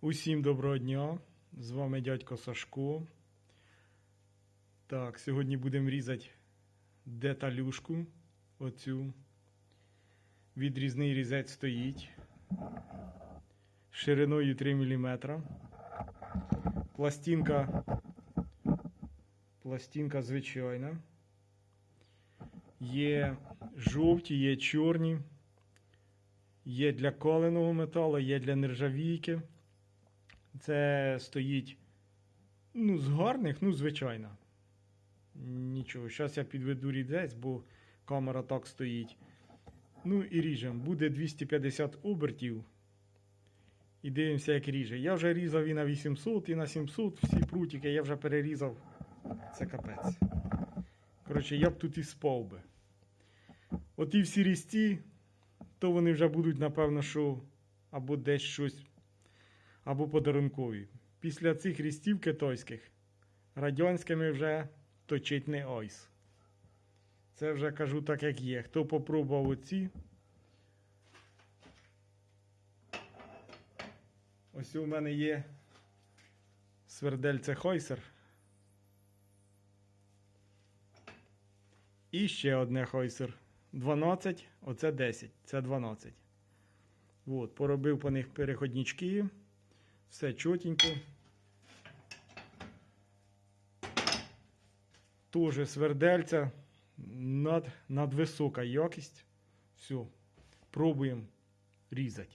Усім доброго дня! З вами дядько Сашко. Так, сьогодні будемо різати деталюшку. Оцю. Відрізний різець стоїть. Шириною 3 мм. Пластинка. Пластинка звичайна. Є жовті, є чорні. Є для коленого металу, є для нержавійки. Це стоїть ну, з гарних, ну, звичайно. Нічого. Зараз я підведу рідець, бо камера так стоїть. Ну і ріжемо. Буде 250 обертів. І дивимося, як ріже. Я вже різав і на 800, і на 700. Всі прутики я вже перерізав. Це капець. Коротше, я б тут і спав би. Оті всі різці, то вони вже будуть, напевно, що або десь щось, або подарункові. Після цих різців китайських радянськими вже точить не ойс. Це вже кажу так, як є. Хто попробував оці. Ось у мене є свердельце Хойсер. І ще одне Хойсер. 12, оце 10, це 12. От, поробив по них переходнички. Все чотенько. Тоже свердельця. Над, надвисока якість. Все. Пробуємо різати.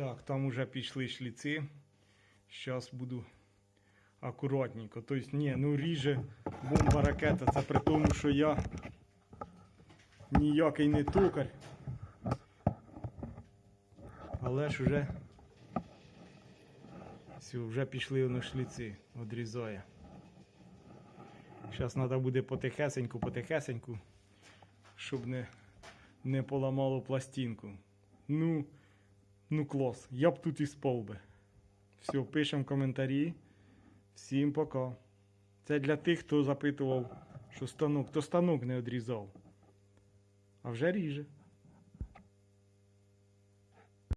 Так, там уже пішли шліци. Зараз буду акуратненько. Тобто, ні, ну ріже бомба ракета. Це при тому, що я ніякий не токар. Але ж вже все, вже пішли воно шліци, одрізає. Зараз треба буде потихесеньку, потихесеньку, щоб не, не поламало пластинку. Ну, ну клас, я б тут і спав би. Все, пишемо коментарі. Всім пока. Це для тих, хто запитував, що станок, то станок не одрізав. А вже ріже.